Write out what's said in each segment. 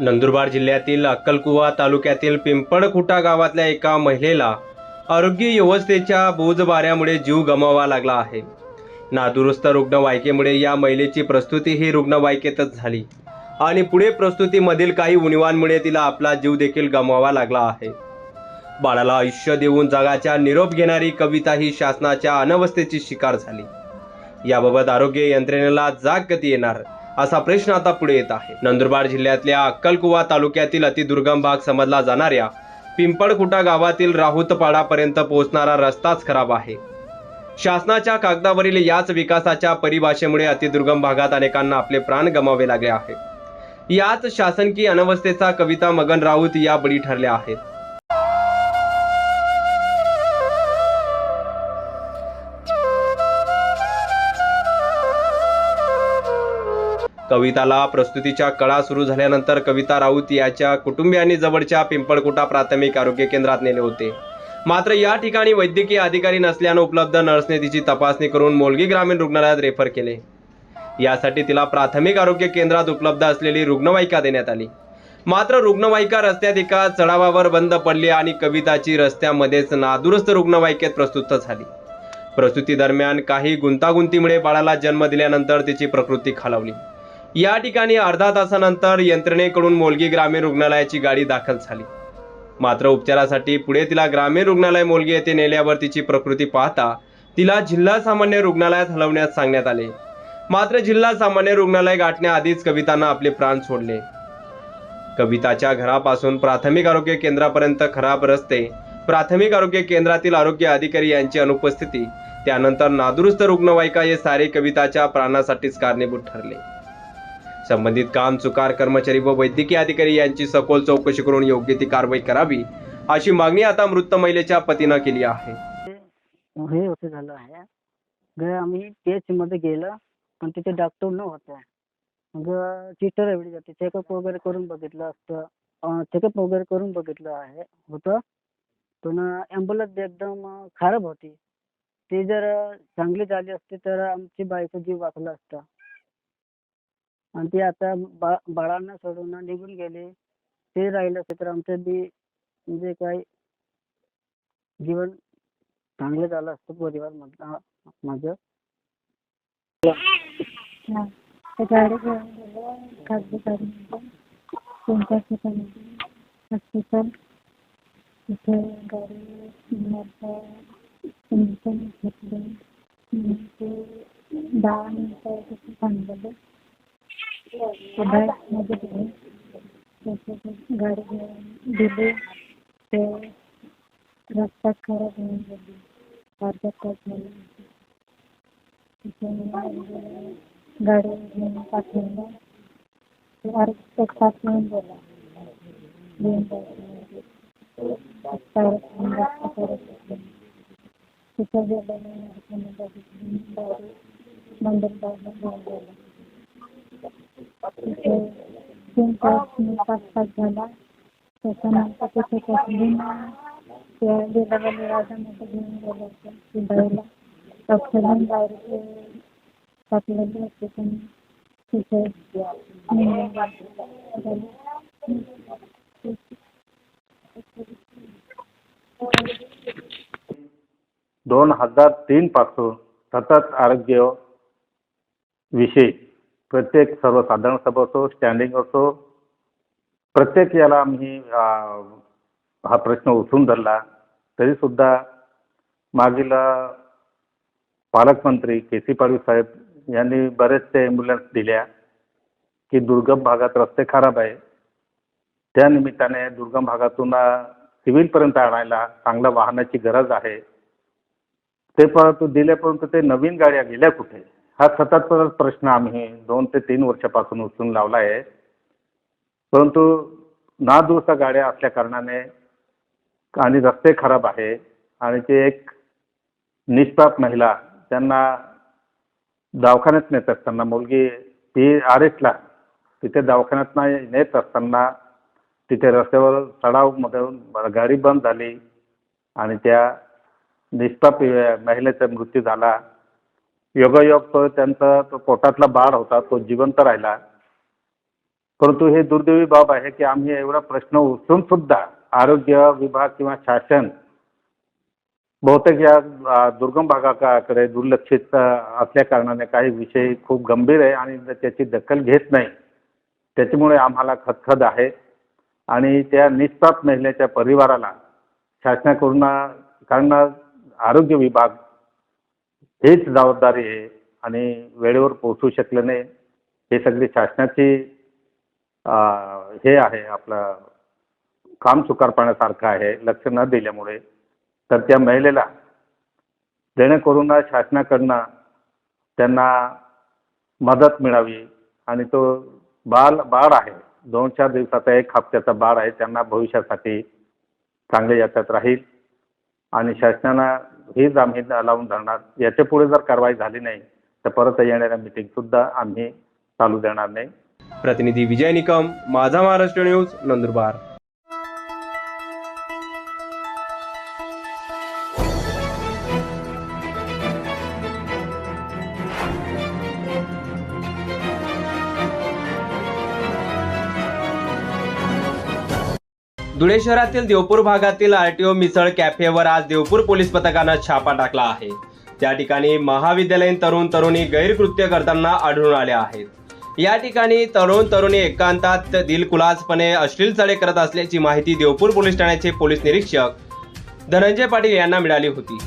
नंदुरबार जिल्ह्यातील अक्कलकुवा तालुक्यातील पिंपळखुटा गावातल्या एका महिलेला आरोग्य व्यवस्थेच्या बोजबाऱ्यामुळे जीव गमावा लागला आहे. नादुरुस्त रुग्णवाहिकेमुळे या महिलेची प्रस्तुती ही रुग्णवाहिकेतच झाली. आणि पुढे प्रस्तुतीमधील काही उणिवांमुळे तिला आपला जीव देखील गमवावा लागला आहे. बाळाला आयुष्य देऊन जगाच्या निरोप घेणारी कविता ही शासनाच्या अनवस्थेची शिकार झाली. याबाबत आरोग्य यंत्रणेला जाग कधी येणार. असा प्रश्न आता पुढे येत आहे. नंदुरबार जिल्ह्यातल्या अक्कलकुवा तालुक्यातील अतिदुर्गम भाग समजला जाणाऱ्या पिंपळखुटा गावातील राहुतपाडापर्यंत पोहोचणारा रस्ताच खराब आहे. शासनाच्या कागदावरील याच विकासाच्या परिभाषेमुळे अतिदुर्गम भागात अनेकांना आपले प्राण गमावे लागले आहेत याच शासनकीय अनवस्थेचा कविता मगन राऊत या बळी ठरल्या आहेत. कविताला प्रस्तुतीच्या कळा सुरू झाल्यानंतर कविता राऊत याच्या कुटुंबियांनी जवळच्या पिंपळकुटा प्राथमिक आरोग्य केंद्रात नेले होते. मात्र या ठिकाणी वैद्यकीय अधिकारी नसल्यानं उपलब्ध नर्सने तिची तपासणी करून मोलगी ग्रामीण रुग्णालयात रेफर केले. यासाठी तिला प्राथमिक आरोग्य केंद्रात उपलब्ध असलेली रुग्णवाहिका देण्यात आली. मात्र रुग्णवाहिका रस्त्यात एका चढावावर बंद पडली आणि कविताची रस्त्यामध्येच नादुरुस्त रुग्णवाहिकेत प्रस्तुत झाली. प्रसूती दरम्यान काही गुंतागुंतीमुळे बाळाला जन्म दिल्यानंतर तिची प्रकृती खालावली. या ठिकाणी अर्धा तासानंतर यंत्रणेकडून मोलगी ग्रामीण रुग्णालयाची गाडी दाखल झाली. मात्र उपचारासाठी पुढे तिला ग्रामीण रुग्णालय मोलगी येथे नेल्यावर तिची प्रकृती पाहता तिला जिल्हा सामान्य रुग्णालयात हलवण्यास सांगण्यात आले. मात्र जिल्हा सामान्य रुग्णालय गाठण्याआधीच कवितानं आपले प्राण सोडले. कविताच्या घरापासून प्राथमिक आरोग्य केंद्रापर्यंत खराब रस्ते प्राथमिक आरोग्य केंद्रातील आरोग्य अधिकारी यांची अनुपस्थिती त्यानंतर नादुरुस्त रुग्णवाहिका हे सारे कविताच्या प्राणासाठीच कारणीभूत ठरले. संबंधित काम चुकार कर्मचारी व वैद्यकीय अधिकारी यांची सखोल चौकशी करून योग्य ती कारवाई करावी अशी मागणी आता मृत महिलेच्या पतीनं केली आहे. हे असं झालं आहे. ग आम्ही टेस्टमध्ये गेलं पण तिथे डॉक्टर नव्हते मग चिटर एवढी जाते. चेकअप वगैरे करून बघितलं असतं. चेकअप वगैरे करून बघितलं आहे होतं. पण ॲम्ब्युलन्स एकदम खराब होती. ती जर चांगली झाली असती तर आमची बाईचा जीव वाचला असता. आणि ते आता बा बाळांना सोडून निघून गेले. ते राहिलं असते तर आमचं बी म्हणजे काय जीवन चांगलं झालं असतं परिवार मधलं माझं हा गाडी घेऊन गेलो खाजगी गाडीमध्ये कोणत्या ठिकाणी हॉस्पिटल तिथे गाडी इंजेक्शन घेतले ते दहा मिनिटं तिथे थांबलेले गाडी घेऊन दिली ते रस्ता खराब होऊन गेली. अर्धा तास झाला गाडी घेऊन पाठवलं ते अर्धा एक तास येऊन गेला घेऊन जायचं रस्ता करत तिथं गेल्याने बघितली घेऊन गेला. पाच झाला त्याच्यानंतर तिथे घेऊन गेलं होतं बाहेर तिथे दोन हजार तीन पासून सतत आरोग्य विषयी प्रत्येक सर्वसाधारण सभा असो स्टँडिंग असो प्रत्येक याला आम्ही हा प्रश्न उचलून धरला तरी सुद्धा मागील पालकमंत्री के सी पाडवी साहेब यांनी बरेचसे ॲम्ब्युलन्स दिल्या की दुर्गम भागात रस्ते खराब आहे त्या निमित्ताने दुर्गम भागातून सिव्हिलपर्यंत आणायला चांगल्या वाहनाची गरज आहे. ते परंतु दिले परंतु ते नवीन गाड्या गेल्या कुठे? हा सतत प्रश्न आम्ही दोन ते तीन वर्षापासून उचलून लावला आहे परंतु नादुरुस्त गाड्या असल्या कारणाने आणि रस्ते खराब आहे आणि ते एक निष्पाप महिला त्यांना दवाखान्यात नेत असताना मुलगी ती आर एसला तिथे दवाखान्यात नाही नेत असताना तिथे रस्त्यावर चढावमधून गाडी बंद झाली आणि त्या निष्पाप महिलेचा मृत्यू झाला. योगायोग तो त्यांचा तो पोटातला बाळ होता तो जिवंत राहिला. परंतु हे दुर्दैवी बाब आहे की आम्ही एवढा प्रश्न उचलून सुद्धा आरोग्य विभाग किंवा शासन बहुतेक या दुर्गम भागाकडे दुर्लक्षित असल्या कारणाने काही विषय खूप गंभीर आहे आणि त्याची दखल घेत नाही. त्याच्यामुळे आम्हाला खदखद आहे आणि त्या निष्पाप महिलेच्या परिवाराला शासनाकडून कारण आरोग्य विभाग हेच जबाबदारी आहे आणि वेळेवर पोहोचू शकलं नाही. हे सगळी शासनाची हे आहे आपलं काम चुकारपणासारखं आहे लक्ष न दिल्यामुळे. तर त्या महिलेला जेणेकरून शासनाकडनं त्यांना मदत मिळावी आणि तो बाल बाळ आहे. दोन चार दिवसाचा एक हप्त्याचा बाळ आहे. त्यांना भविष्यासाठी चांगले याच्यात राहील आणि शासनानं हेच आम्ही लावून धरणार याच्यापुढे जर कारवाई झाली नाही तर परत येणाऱ्या मीटिंगसुद्धा आम्ही चालू देणार नाही. प्रतिनिधी विजय निकम माझा महाराष्ट्र न्यूज नंदुरबार. धुळे शहरातील देवपूर भागातील आरटीओ मिसळ कॅफेवर आज देवपूर पोलीस पथकानं छापा टाकला आहे. त्या ठिकाणी महाविद्यालयीन तरुण तरुणी गैरकृत्य करताना आढळून आल्या आहेत. या ठिकाणी तरुण तरुणी एकांतात दिलकुलासपणे अश्लील चढे करत असल्याची माहिती देवपूर पोलीस ठाण्याचे पोलीस निरीक्षक धनंजय पाटील यांना मिळाली होती.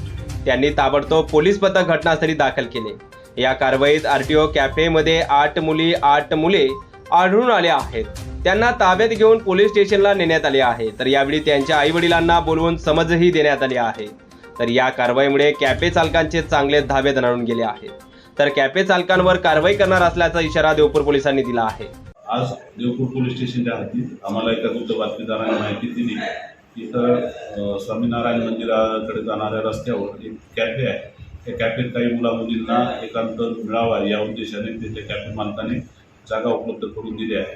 त्यांनी ताबडतोब पोलीस पथक घटनास्थळी दाखल केले. या कारवाईत आरटीओ कॅफेमध्ये आठ मुली आठ मुले आढळून आले आहेत. त्यांना ताब्यात घेऊन पोलीस स्टेशनला नेण्यात आले आहे. तर यावेळी त्यांच्या आई वडिलांना बोलवून समजही देण्यात आली आहे. तर या कारवाईमुळे कॅफे चालकांचे चांगले धाबे दणाडून गेले आहेत. तर कॅफे चालकांवर कारवाई करणार असल्याचा इशारा देवपूर पोलिसांनी दिला आहे. आज देवपूर पोलीस स्टेशनच्या हद्दीत आम्हाला एका गुप्त बातमीदाराने माहिती दिली की इथं स्वामीनारायण मंदिराकडे जाणाऱ्या रस्त्यावर एक कॅफे आहे. त्या कॅफेत काही मुला मुलींना एकांत मिळावा या उद्देशाने तिथे कॅफे मालकाने जागा उपलब्ध करून दिली आहे.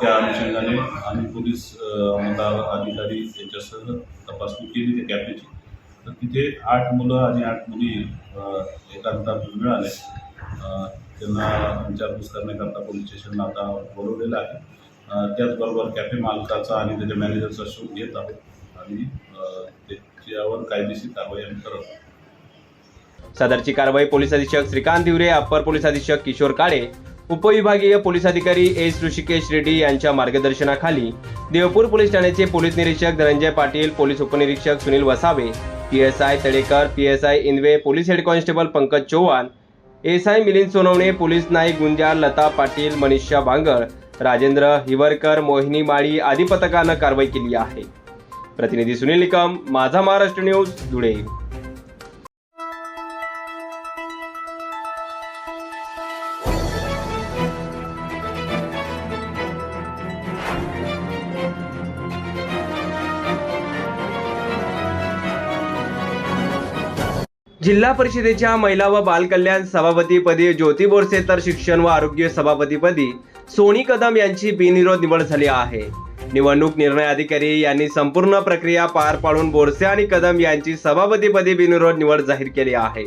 त्या अनुषंगाने आम्ही पोलीस अंमलदार अधिकारी यांच्यासह तपासणी केली त्या कॅफेची. तर तिथे आठ मुलं आणि आठ मुली एकांतात मिळाले. त्यांना विचारपूस करण्याकरता पोलीस स्टेशनला आता बोलवलेलं आहे. त्याचबरोबर कॅफे मालकाचा आणि त्याच्या मॅनेजरचा शोध घेत आहोत आणि त्याच्यावर कायदेशीर कारवाई आम्ही करत आहोत. सदरची कारवाई पोलीस अधीक्षक श्रीकांत दिवरे अप्पर पोलीस अधीक्षक किशोर काळे उपविभागीय पोलीस अधिकारी एस ऋषिकेश रेड्डी यांच्या मार्गदर्शनाखाली देवपूर पोलीस ठाण्याचे पोलीस निरीक्षक धनंजय पाटील पोलीस उपनिरीक्षक Sunil Vasave P S I Tadekar P S I इनवे police head constable Pankaj Chavan S I Milind Sonawane police Naik Gunjar Lata Patil Manisha Bangal Rajendra Hivarkar Mohini Mali आदी पथकानं कारवाई केली आहे. प्रतिनिधी सुनील निकम माझा Maharashtra news Dhule. जिल्हा परिषदेच्या महिला व बालकल्याण सभापतीपदी ज्योती बोरसे तर शिक्षण व आरोग्य सभापतीपदी सोनी कदम यांची बिनविरोध निवड झाली आहे. निवडणूक निर्णय अधिकारी यांनी संपूर्ण प्रक्रिया पार पाडून बोरसे आणि कदम यांची सभापतीपदी बिनविरोध निवड जाहीर केली आहे.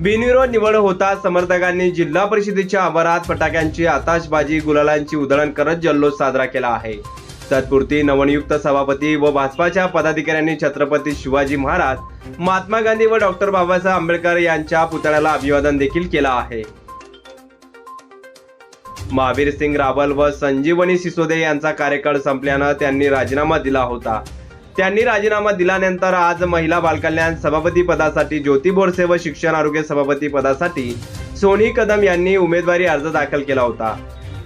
बिनविरोध निवड होता समर्थकांनी जिल्हा परिषदेच्या आवारात फटाक्यांची आताशबाजी गुलालांची उधळण करत जल्लोष साजरा केला आहे. तत्पुरती नवनियुक्त सभापती व भाजपाच्या पदाधिकाऱ्यांनी छत्रपती शिवाजी महाराज महात्मा गांधी व डॉक्टर बाबासाहेब आंबेडकर यांच्या पुतळ्याला अभिवादन देखील केलं आहे. महावीर सिंग रावल व संजीवनी सिसोदे यांचा कार्यकाळ संपल्यानं त्यांनी राजीनामा दिला होता. त्यांनी राजीनामा दिल्यानंतर आज महिला बालकल्याण सभापती पदासाठी ज्योती बोरसे व शिक्षण आरोग्य सभापती पदासाठी सोनी कदम यांनी उमेदवारी अर्ज दाखल केला होता.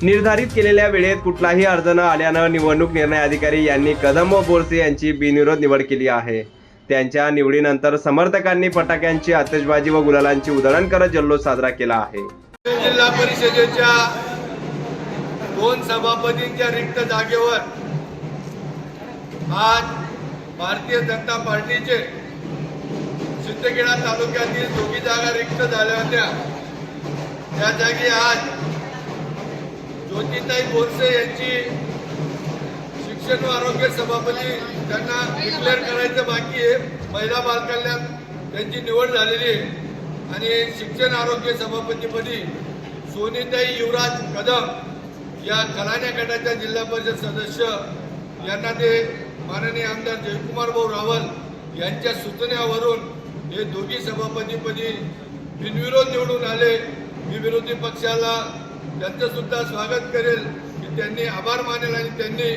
निर्धारित केलेल्या वेळेत कुठलाही अर्ज न आल्यानं निवडणूक निर्णय अधिकारी यांनी कदम व बोरसे यांची बिनविरोध निवड केली आहे. त्यांच्या निवडीनंतर समर्थकांनी फटाक्यांची आतषबाजी व गुलालांची उधळण करत जल्लोष साजरा केला आहे. जिल्हा परिषदेच्या दोन सभापतींच्या रिक्त जागेवर आज भारतीय जनता पार्टीचे सिद्धगिरा तालुक्यातील दोघी जागा रिक्त झाल्या होत्या. त्या जागी आज ज्योतिताई बोरसे यांची शिक्षण व आरोग्य सभापती त्यांना डिक्लेअर करायचं बाकी आहे. महिला बालकल्याण त्यांची निवड झालेली आहे. आणि शिक्षण आरोग्य सभापतीपदी सोनीताई युवराज कदम या कलाण्या गटाच्या जिल्हा परिषद सदस्य यांना ते माननीय आमदार जयकुमार भाऊ रावल यांच्या सूचनेवरून हे दोघी सभापतीपदी बिनविरोध निवडून आले. मी विरोधी पक्षाला त्यांचं सुद्धा स्वागत करेल की त्यांनी आभार मानेल आणि त्यांनी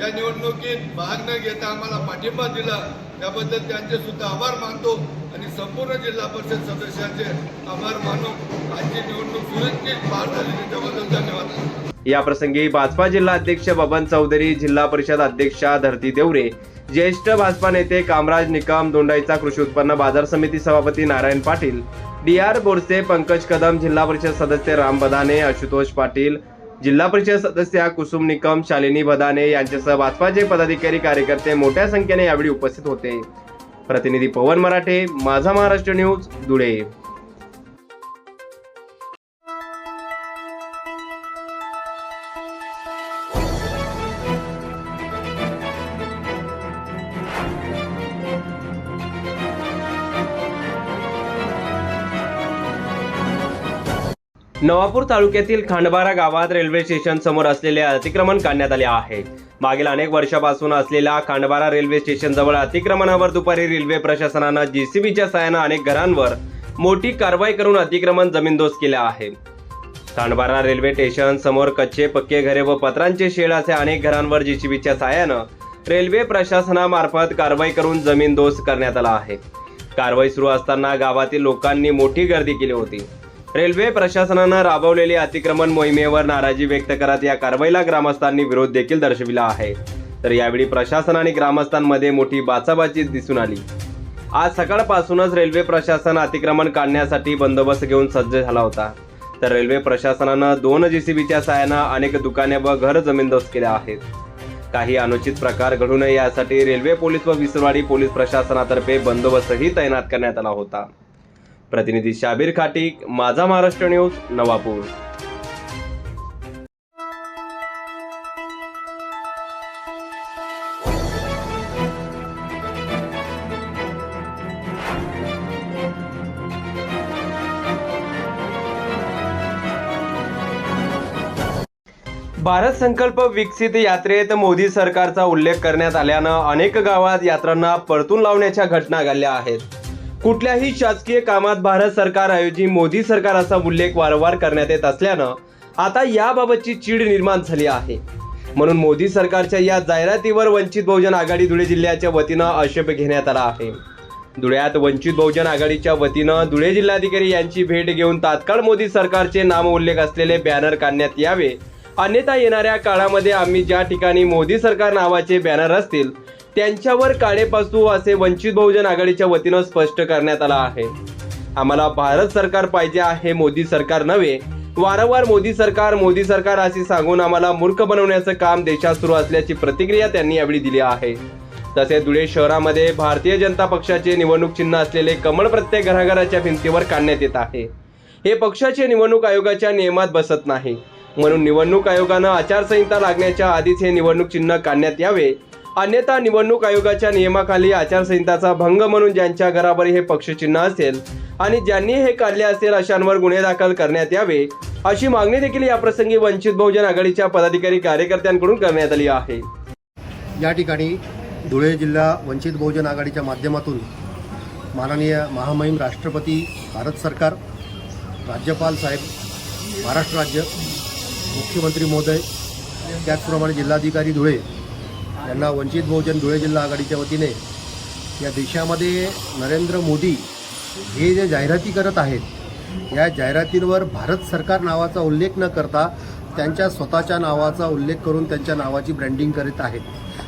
या निवडणुकीत भाग न घेता आम्हाला पाठिंबा दिला. त्याबद्दल त्यांचे सुद्धा आभार मानतो आणि संपूर्ण जिल्हा परिषद सदस्यांचे आभार मानून आजची निवडणूक सुरक्षित पार झाली त्याबद्दल धन्यवाद. याप्रसंगी भाजपा जिल्हा अध्यक्ष बबन चौधरी जिल्हा परिषद अध्यक्षा धरती देवरे ज्येष्ठ भाजपा नेते कामराज निकम दोंडाईचा कृषी उत्पन्न बाजार समिती सभापती नारायण पाटील डी आर बोरसे पंकज कदम जिल्हा परिषद सदस्य राम बदाने आशुतोष पाटील जिल्हा परिषद सदस्या कुसुम निकम शालिनी बदाने यांच्यासह भाजपाचे पदाधिकारी कार्यकर्ते मोठ्या संख्येने यावेळी उपस्थित होते. प्रतिनिधी पवन मराठे माझा महाराष्ट्र न्यूज धुळे. नवापूर तालुक्यातील खांडबारा गावात रेल्वे स्टेशन समोर असलेले अतिक्रमण काढण्यात आले आहे. मागील अनेक वर्षापासून असलेल्या खांडबारा रेल्वे स्टेशन जवळ अतिक्रमणावर दुपारी रेल्वे प्रशासनानं जेसीबीच्या सहाय्यानं अनेक घरांवर मोठी कारवाई करून अतिक्रमण जमीनदोस्त केले आहे. खांडबारा रेल्वे स्टेशन समोर कच्चे पक्के घरे व पत्रांचे शेड असे अनेक घरांवर जेसीबीच्या साहाय्यानं रेल्वे प्रशासनामार्फत कारवाई करून जमीनदोस्त करण्यात आला आहे. कारवाई सुरू असताना गावातील लोकांनी मोठी गर्दी केली होती. रेल्वे प्रशासनानं राबवलेली अतिक्रमण मोहिमेवर नाराजी व्यक्त करत या कारवाईला ग्रामस्थांनी विरोध देखील दर्शविला आहे. तर यावेळी प्रशासन आणि ग्रामस्थांमध्ये मोठी बाचाबाची दिसून आली. आज सकाळपासूनच रेल्वे प्रशासन अतिक्रमण काढण्यासाठी बंदोबस्त घेऊन सज्ज झाला होता. तर रेल्वे प्रशासनानं दोन जेसीबीच्या साहाय्यानं अनेक दुकाने व घर जमीनदोस्त केल्या आहेत. काही अनुचित प्रकार घडू नये यासाठी रेल्वे पोलीस व विसरवाडी पोलीस प्रशासनातर्फे बंदोबस्तही तैनात करण्यात आला होता. प्रतिनिधी शाबीर खाटिक माझा महाराष्ट्र न्यूज नवापूर. भारत संकल्प विकसित यात्रेत मोदी सरकारचा उल्लेख करण्यात आल्यानं अनेक गावात यात्रांना परतून लावण्याच्या घटना घडल्या आहेत. कुठल्याही शासकीय कामात भारत सरकार ऐवजी मोदी सरकार असा उल्लेख वारंवार करण्यात येत असल्यानं आता याबाबतची चीड निर्माण झाली आहे. म्हणून मोदी सरकारच्या या जाहिरातीवर वंचित बहुजन आघाडी धुळे जिल्ह्याच्या वतीनं आक्षेप घेण्यात आला आहे. धुळ्यात वंचित बहुजन आघाडीच्या वतीनं धुळे जिल्हाधिकारी यांची भेट घेऊन तात्काळ मोदी सरकारचे नाम उल्लेख असलेले बॅनर काढण्यात यावे. अन्यथा येणाऱ्या काळामध्ये आम्ही ज्या ठिकाणी मोदी सरकार नावाचे बॅनर असतील त्यांच्यावर काळेपासू असे वंचित बहुजन आघाडीच्या वतीनं स्पष्ट करण्यात आला आहे. आम्हाला भारत सरकार पाहिजे आहे मोदी सरकार नव्हे. वारंवार मोदी सरकार मोदी सरकार असे सांगून आम्हाला मूर्ख बनवण्याचं काम देशात सुरू असल्याची प्रतिक्रिया त्यांनी यावेळी दिली आहे. तसेच धुळे शहरामध्ये भारतीय जनता पक्षाचे निवडणूक चिन्ह असलेले कमळ प्रत्येक घराघराच्या भिंतीवर काढण्यात येत आहे. हे पक्षाचे निवडणूक आयोगाच्या नियमात बसत नाही. म्हणून निवडणूक आयोगानं आचारसंहिता लागण्याच्या आधीच हे निवडणूक चिन्ह काढण्यात यावे. अन्यथा निवडणूक आयोगाच्या नियमाखाली आचारसंहिताचा भंग म्हणून ज्यांच्या घरावर हे पक्षचिन्ह असेल आणि ज्यांनी हे काढले असेल अशांवर गुन्हे दाखल करण्यात यावे अशी मागणी देखील याप्रसंगी वंचित बहुजन आघाडीच्या पदाधिकारी कार्यकर्त्यांकडून करण्यात आली आहे. या ठिकाणी धुळे जिल्हा वंचित बहुजन आघाडीच्या माध्यमातून माननीय महामहिम राष्ट्रपती भारत सरकार राज्यपाल साहेब महाराष्ट्र राज्य मुख्यमंत्री महोदय त्याचप्रमाणे जिल्हाधिकारी धुळे त्यांना वंचित बहुजन धुळे जिल्हा आघाडीच्या वतीने या देशामध्ये नरेंद्र मोदी हे जे जाहिराती करत आहेत या जाहिरातींवर भारत सरकार नावाचा उल्लेख न करता त्यांच्या स्वतःच्या नावाचा उल्लेख करून त्यांच्या नावाची ब्रँडिंग करीत आहेत.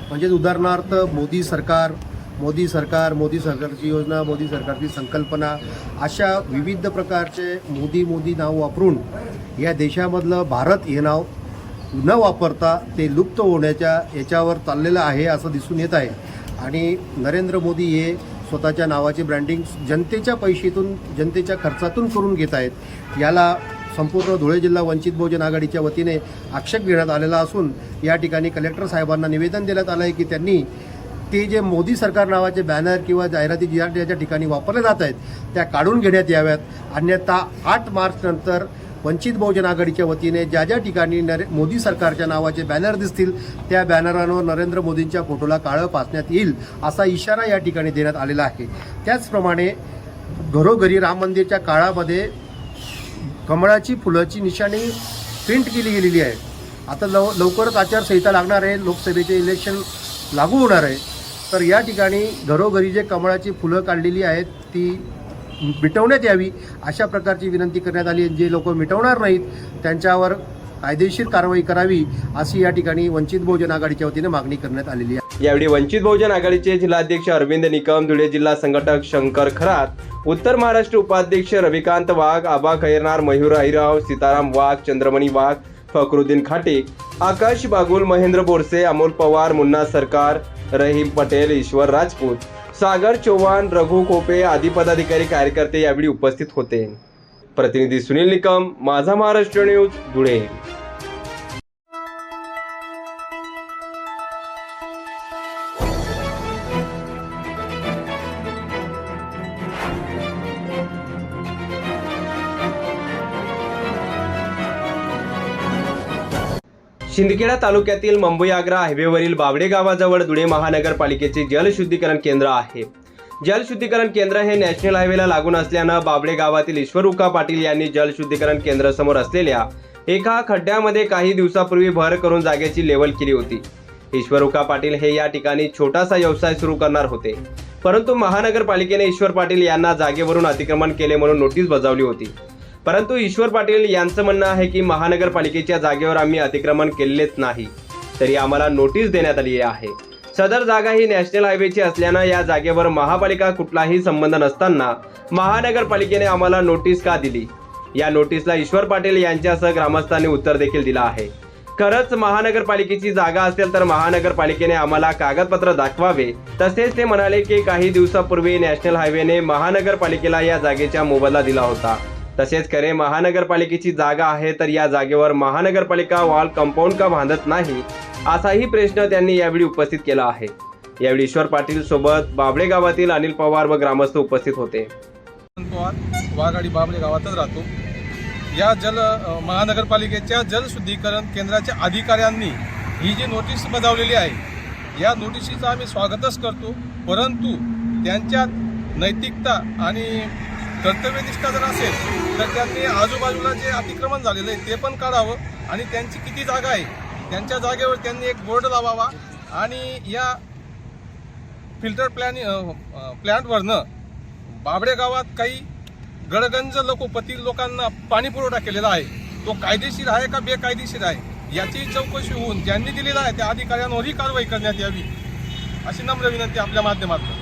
म्हणजेच उदाहरणार्थ मोदी सरकार मोदी सरकार मोदी सरकारची योजना मोदी सरकारची संकल्पना अशा विविध प्रकारचे मोदी मोदी नाव वापरून या देशामधलं भारत हे नाव न वापरता ते लुप्त होण्याच्या याच्यावर चाललेलं आहे असं दिसून येत आहे. आणि नरेंद्र मोदी हे स्वतःच्या नावाचे ब्रँडिंग जनतेच्या पैशातून जनतेच्या खर्चातून करून घेत आहेत. याला संपूर्ण धुळे जिल्हा वंचित बहुजन आघाडीच्या वतीने आक्षेप घेण्यात आलेला असून या ठिकाणी कलेक्टर साहेबांना निवेदन देण्यात आलं आहे की त्यांनी ते जे मोदी सरकार नावाचे बॅनर किंवा जाहिराती ज्या ज्या ठिकाणी वापरल्या जात आहेत त्या काढून घेण्यात याव्यात. अन्यथा आठ मार्चनंतर वंचित बहुजन आघाडीच्या वतीने ज्या ज्या ठिकाणी नरे मोदी सरकारच्या नावाचे बॅनर दिसतील त्या बॅनरांवर नरेंद्र मोदींच्या फोटोला काळं पाचण्यात येईल असा इशारा या ठिकाणी देण्यात आलेला आहे. त्याचप्रमाणे घरोघरी राम मंदिरच्या काळामध्ये कमळाची फुलाची निशाणी प्रिंट केली गेलेली आहे. आता लव लवकरच आचारसंहिता लागणार आहे लोकसभेचे इलेक्शन लागू होणार आहे. तर या ठिकाणी घरोघरी जे कमळाची फुलं काढलेली आहेत ती मिटवण्यात यावी अशा प्रकारची विनंती करण्यात आली. जे लोक मिटवणार नाहीत त्यांच्यावर कायदेशीर कारवाई करावी अशी या ठिकाणी वंचित बहुजन आघाडीच्या वतीने मागणी करण्यात आलेली आहे. यावेळी वंचित बहुजन आघाडीचे जिल्हाध्यक्ष अरविंद निकम धुळे जिल्हा संघटक शंकर खरात उत्तर महाराष्ट्र उपाध्यक्ष रविकांत वाघ आबा खैरनार मयूर अहिराव सीताराम वाघ चंद्रमणी वाघ फखरुद्दीन खाटे आकाश बागुल महेंद्र बोरसे अमोल पवार मुन्ना सरकार रहीम पटेल ईश्वर राजपूत सागर चौहान रघु कोपे आदी पदाधिकारी कार्यकर्ते यावेळी उपस्थित होते. प्रतिनिधी सुनील निकम माझा महाराष्ट्र न्यूज धुळे. शिंदखेडा तालुक्यातील मुंबई आग्रा हायवेवरील बावडे गावाजवळ धुळे महानगरपालिकेचे जलशुद्धीकरण केंद्र आहे. जलशुद्धीकरण केंद्र हे नॅशनल हायवेला लागून असल्यानं बावडे गावातील ईश्वर उका पाटील यांनी जलशुद्धीकरण केंद्र समोर असलेल्या एका खड्ड्यामध्ये काही दिवसापूर्वी भर करून जागेची लेवल केली होती. ईश्वर उका पाटील हे या ठिकाणी छोटासा व्यवसाय सुरू करणार होते. परंतु महानगरपालिकेने ईश्वर पाटील यांना जागेवरून अतिक्रमण केले म्हणून नोटीस बजावली होती. परंतु ईश्वर पाटील यांचं म्हणणं आहे की महानगरपालिकेच्या जागेवर आम्ही अतिक्रमण केलेच नाही. तरी आम्हाला नोटीस देण्यात आली आहे. सदर जागा ही नॅशनल हायवेची असल्यानं या जागेवर महापालिका कुठलाही संबंध नसताना महानगरपालिकेने आम्हाला नोटीस का दिली? या नोटीसला ईश्वर पाटील यांच्यासह ग्रामस्थांनी उत्तर देखील दिलं आहे. खरंच महानगरपालिकेची जागा असेल तर महानगरपालिकेने आम्हाला कागदपत्र दाखवावे. तसेच ते म्हणाले की काही दिवसापूर्वी नॅशनल हायवेने महानगरपालिकेला या जागेचा मोबदला दिला होता. तसेच करे महानगरपालिकेची जागा आहे तर या जागेवर महानगरपालिका वॉल कंपाऊंड का बांधत नाही असाही प्रश्न त्यांनी यावेळी उपस्थित केला आहे. यावेळी ईश्वर पाटील सोबत बाबळे गावातील अनिल पवार व ग्रामस्थ उपस्थित होते. पवार वाघाडी बाबळे गावातच राहतो. या जल महानगरपालिकेच्या जलशुद्धीकरण केंद्राच्या अधिकाऱ्यांनी ही जी नोटीस बजावलेली आहे या नोटिशीचं आम्ही स्वागतच करतो. परंतु त्यांच्यात नैतिकता आणि कर्तव्यनिष्ठा जर असेल तर त्यांनी आजूबाजूला जे अतिक्रमण झालेलं आहे ते पण काढावं आणि त्यांची किती जागा आहे त्यांच्या जागेवर त्यांनी एक बोर्ड लावावा आणि या फिल्टर प्लॅन प्लॅन्टवरनं बाबडे गावात काही गडगंज लोकोपती लोकांना पाणी पुरवठा केलेला आहे. तो कायदेशीर आहे का बेकायदेशीर आहे? याची चौकशी होऊन ज्यांनी दिलेला आहे त्या अधिकाऱ्यांवरही कारवाई करण्यात यावी अशी नम्र विनंती आपल्या माध्यमातून.